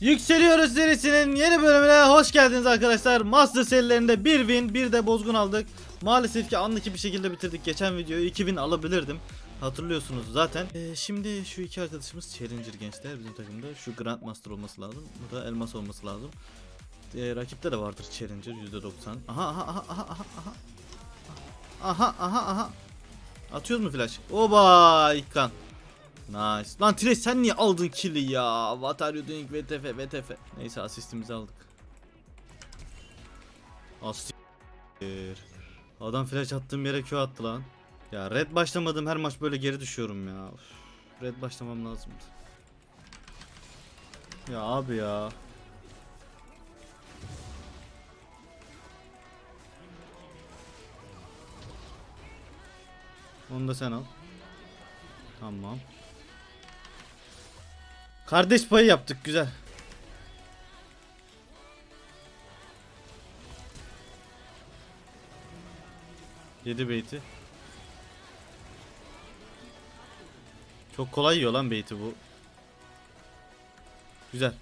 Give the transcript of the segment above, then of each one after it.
Yükseliyoruz serisinin yeni bölümüne hoş geldiniz arkadaşlar. Master serilerinde bir win bir de bozgun aldık. Maalesef ki anlık bir şekilde bitirdik. Geçen videoyu 2000 alabilirdim. Hatırlıyorsunuz zaten. Ee, şimdi şu iki arkadaşımız Challenger gençler bizim takımda. Şu Grandmaster olması lazım. Bu da Elmas olması lazım. Ee, rakipte de vardır Challenger %90. Aha aha aha aha aha aha. Aha aha aha. Atıyoruz mu flash? Oba İkkan. Nice. Lan Trash sen niye aldın kill'i ya? What are you doing VTF VTF. Neyse asistimizi aldık. Asistir. Adam flash attığım yere Q attı lan. Ya red başlamadım her maç böyle geri düşüyorum ya. Red başlamam lazımdı. Ya abi ya. Onu da sen al. Tamam. Kardeş payı yaptık güzel. Yedi beyti. Çok kolay yiyor lan beyti bu. Güzel.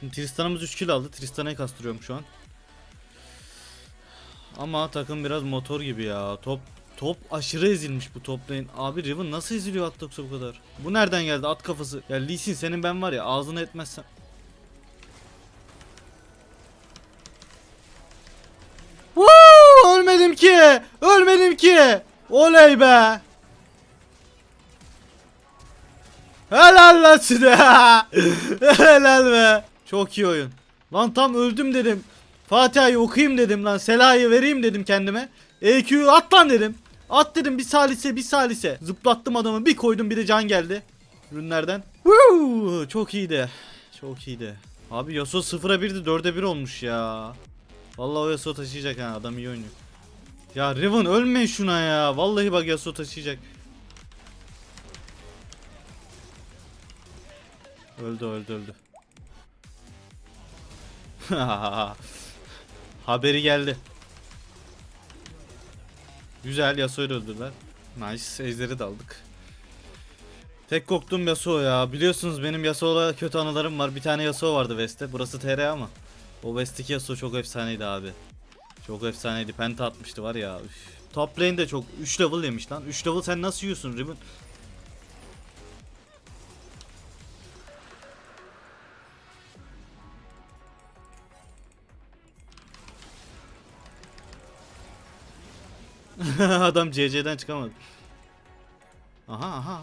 Şimdi Tristan'ımız 3 kill aldı. Tristan'ı kastırıyorum şu an. Ama takım biraz motor gibi ya. Top top aşırı ezilmiş bu top lane. Abi Riven nasıl eziliyor at yoksa bu kadar? Bu nereden geldi at kafası? Ya Lee Sin senin ben var ya ağzını etmezsem. Woo! Ölmedim ki. Ölmedim ki. Oley be. Helal lan size. Helal be. Çok iyi oyun. Lan tam öldüm dedim. Fatiha'yı okuyayım dedim lan. Sela'yı vereyim dedim kendime. EQ'yu at lan dedim. At dedim bir salise bir salise. Zıplattım adamı bir koydum bir de can geldi. Ürünlerden. Woo! Çok iyiydi. Çok iyiydi. Abi Yasuo 0'a 1'di 4'e 1 olmuş ya. Vallahi o Yasuo taşıyacak ha adam iyi oynuyor. Ya Riven ölme şuna ya. Vallahi bak Yasuo taşıyacak. Öldü öldü öldü. Haberi geldi. Güzel Yasuo'yu öldürdüler. Nice ejderi de aldık. Tek korktuğum Yasuo ya. Biliyorsunuz benim Yasuo'la kötü anılarım var. Bir tane Yasuo vardı West'te. Burası TR ama. O West'teki Yasuo çok efsaneydi abi. Çok efsaneydi. Penta atmıştı var ya. Üf. Top lane de çok 3 level yemiş lan. 3 level sen nasıl yiyorsun Ribbon? Adam CC'den çıkamadı. Aha aha.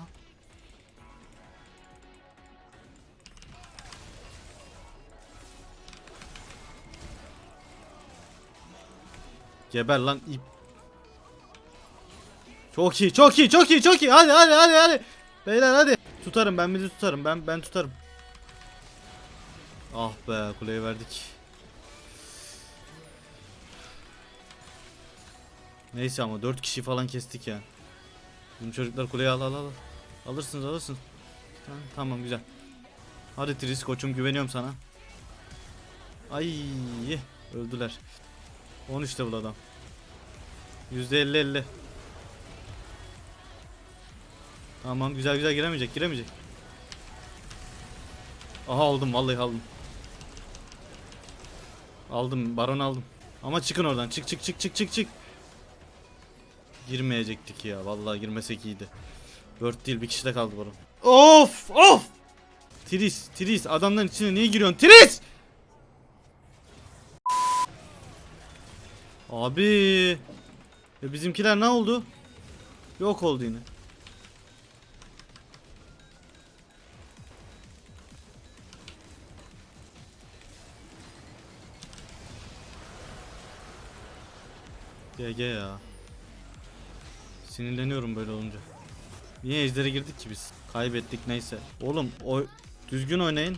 Geber lan ip. Çok iyi, çok iyi, çok iyi, çok iyi. Hadi hadi hadi hadi. Beyler hadi. Tutarım ben bizi tutarım. Ben ben tutarım. Ah be kuleyi verdik. Neyse ama 4 kişi falan kestik ya. Bizim çocuklar kuleyi al al al. Alırsınız alırsınız. Ha, tamam güzel. Hadi Tris koçum güveniyorum sana. Ay öldüler. 13 level adam. %50 50. Tamam güzel güzel giremeyecek giremeyecek. Aha aldım vallahi aldım. Aldım baron aldım. Ama çıkın oradan çık çık çık çık çık çık. Girmeyecektik ya vallahi girmesek iyiydi. 4 değil bir kişi de kaldı baron. Of of. Tris Tris adamların içine niye giriyorsun Tris? Abi. Ya bizimkiler ne oldu? Yok oldu yine. GG ya. Sinirleniyorum böyle olunca. Niye ejdere girdik ki biz? Kaybettik neyse. Oğlum o düzgün oynayın.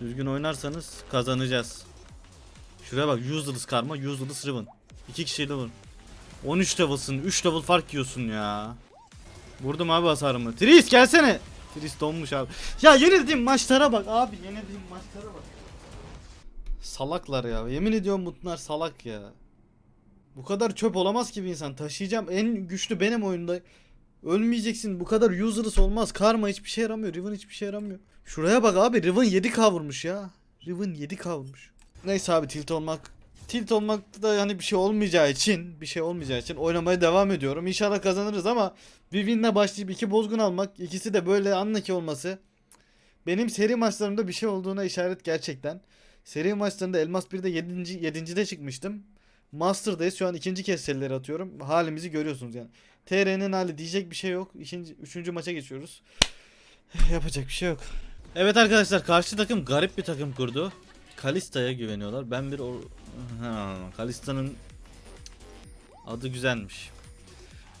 Düzgün oynarsanız kazanacağız. Şuraya bak 100 yıldız karma 100 yıldız ribbon. 2 kişiyle vurun. 13 level'sın 3 level fark yiyorsun ya. Vurdum abi hasarımı. Tris gelsene. Tris donmuş abi. Ya yenildiğim maçlara bak abi yenildiğim maçlara bak. Salaklar ya. Yemin ediyorum bunlar salak ya. Bu kadar çöp olamaz ki bir insan. Taşıyacağım en güçlü benim oyunda. Ölmeyeceksin. Bu kadar useless olmaz. Karma hiçbir şey yaramıyor. Riven hiçbir şey yaramıyor. Şuraya bak abi. Riven 7k vurmuş ya. Riven 7k vurmuş. Neyse abi tilt olmak. Tilt olmak da yani bir şey olmayacağı için bir şey olmayacağı için oynamaya devam ediyorum. İnşallah kazanırız ama bir winle başlayıp iki bozgun almak ikisi de böyle anlaki olması benim seri maçlarımda bir şey olduğuna işaret gerçekten. Seri maçlarında Elmas 1'de 7. 7. de çıkmıştım. Master'dayız. Şu an ikinci kez serileri atıyorum. Halimizi görüyorsunuz yani. TR'nin hali diyecek bir şey yok. İkinci, üçüncü maça geçiyoruz. Yapacak bir şey yok. Evet arkadaşlar karşı takım garip bir takım kurdu. Kalista'ya güveniyorlar. Ben bir or- Kalista'nın adı güzelmiş.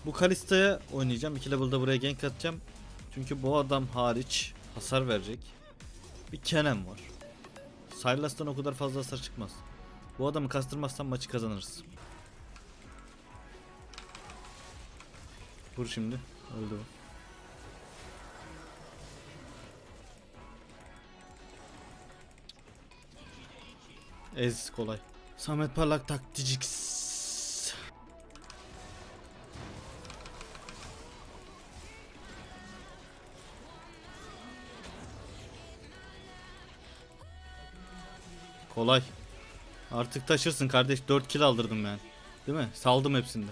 Bu Kalista'ya oynayacağım. 2 level'da buraya gank atacağım. Çünkü bu adam hariç hasar verecek. Bir Kenem var. Sylas'tan o kadar fazla hasar çıkmaz. Bu adamı kastırmazsam maçı kazanırız. Vur şimdi. Öldü o. Ez kolay. Samet Parlak taktijiks. Kolay. Artık taşırsın kardeş 4 kill aldırdım ben. Değil mi? Saldım hepsinde.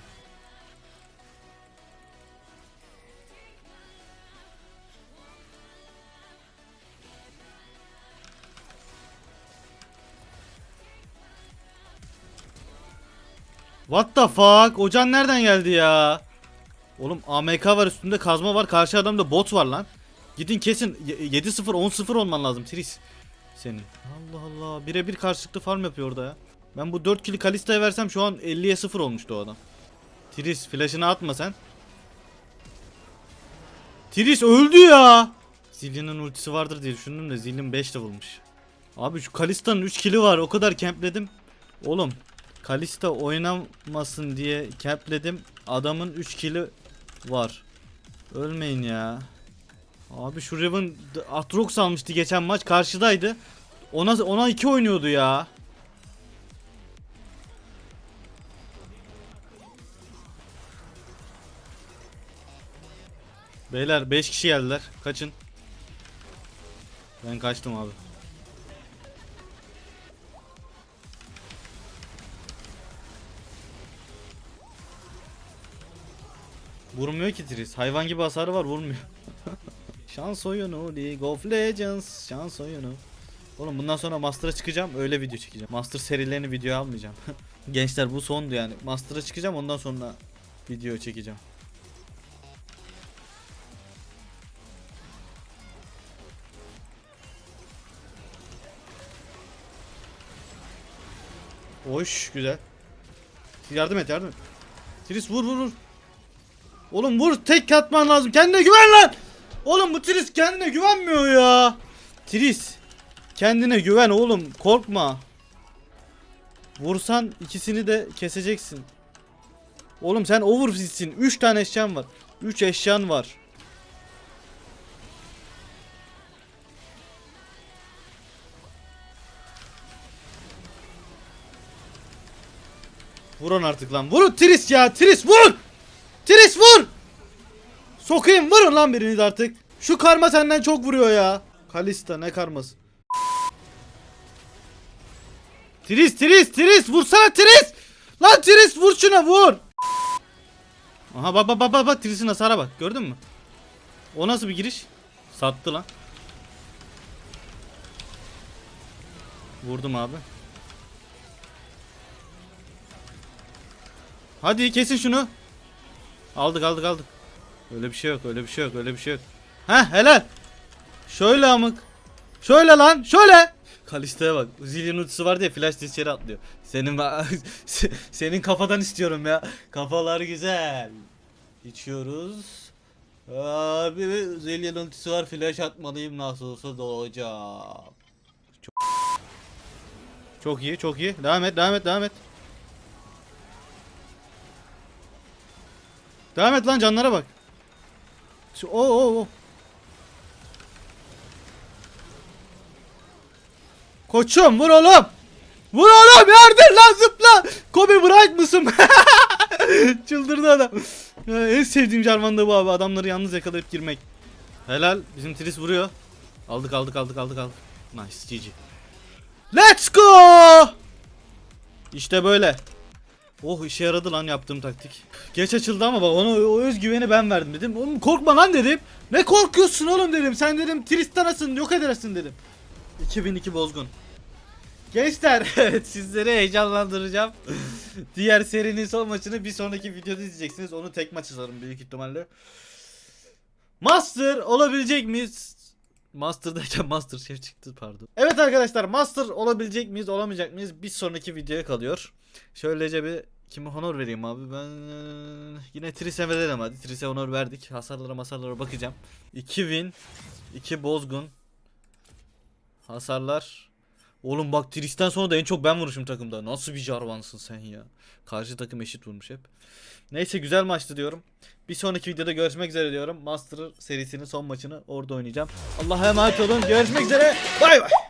What the fuck? Ocan nereden geldi ya? Oğlum AMK var üstünde kazma var karşı adamda bot var lan. Gidin kesin Ye- 7-0 10-0 olman lazım Tris. Senin. Allah Allah birebir karşılıklı farm yapıyor orada ya. Ben bu 4 kili Kalista'ya versem şu an 50'ye 0 olmuştu o adam. Tris flash'ını atma sen. Tris öldü ya. Zillion'un ultisi vardır diye düşündüm de Zillion 5 level'mış. Abi şu Kalista'nın 3 kili var o kadar campledim. Oğlum Kalista oynamasın diye campledim. Adamın 3 kili var. Ölmeyin ya. Abi şu Riven Atrox almıştı geçen maç karşıdaydı. Ona ona 2 oynuyordu ya. Beyler 5 kişi geldiler. Kaçın. Ben kaçtım abi. Vurmuyor ki Tris. Hayvan gibi hasarı var vurmuyor. şans oyunu League of Legends. Şans oyunu. Oğlum bundan sonra Master'a çıkacağım öyle video çekeceğim. Master serilerini video almayacağım. Gençler bu sondu yani. Master'a çıkacağım ondan sonra video çekeceğim. Hoş güzel. Yardım et yardım et. Tris vur vur vur. Oğlum vur tek atman lazım. Kendine güven lan. Oğlum bu Tris kendine güvenmiyor ya. Tris kendine güven oğlum korkma. Vursan ikisini de keseceksin. Oğlum sen overfitsin. 3 tane eşyan var. 3 eşyan var. Vurun artık lan. Vurun Tris ya. Tris vur. Tris vur. Sokayım vurun lan biriniz artık. Şu karma senden çok vuruyor ya. Kalista ne karması. Tris Tris Tris vursana Tris. Lan Tris vur şuna vur. Aha bak bak bak bak Tris'in hasara bak gördün mü? O nasıl bir giriş? Sattı lan. Vurdum abi. Hadi kesin şunu. Aldık aldık aldık. Öyle bir şey yok öyle bir şey yok öyle bir şey yok. Heh helal. Şöyle amık. Şöyle lan şöyle. Kalista'ya bak. Zillion ultisi var diye flash içeri atlıyor. Senin se- senin kafadan istiyorum ya. Kafalar güzel. İçiyoruz. Abi Zillion ultisi var flash atmalıyım nasıl olsa doğacağım. Çok, çok iyi çok iyi. Devam et devam et devam et. Devam et lan canlara bak. Şu, o o o. Koçum vur oğlum. Vur oğlum yardır lan zıpla. Kobe bırak mısın? Çıldırdı adam. En sevdiğim Jarvan da bu abi. Adamları yalnız yakalayıp girmek. Helal. Bizim Tris vuruyor. Aldık aldık aldık aldık aldık. Nice GG. Let's go! İşte böyle. Oh işe yaradı lan yaptığım taktik. Geç açıldı ama bak ona o özgüveni ben verdim dedim. Oğlum korkma lan dedim. Ne korkuyorsun oğlum dedim. Sen dedim Tristana'sın yok edersin dedim. 2002 bozgun. Gençler evet sizleri heyecanlandıracağım. Diğer serinin son maçını bir sonraki videoda izleyeceksiniz. Onu tek maç yazarım büyük ihtimalle. Master olabilecek miyiz? Master'dayken Master Chef çıktı pardon. Evet arkadaşlar Master olabilecek miyiz olamayacak mıyız bir sonraki videoya kalıyor. Şöylece bir kime honor vereyim abi? Ben eee, yine Tris'e verelim hadi. Tris'e honor verdik. Hasarlara masarlara bakacağım. 2 win 2 bozgun. Hasarlar Oğlum bak Tris'ten sonra da en çok ben vurmuşum takımda. Nasıl bir jarvansın sen ya? Karşı takım eşit vurmuş hep. Neyse güzel maçtı diyorum. Bir sonraki videoda görüşmek üzere diyorum. Master serisinin son maçını orada oynayacağım. Allah'a emanet olun. Görüşmek üzere. Bay bay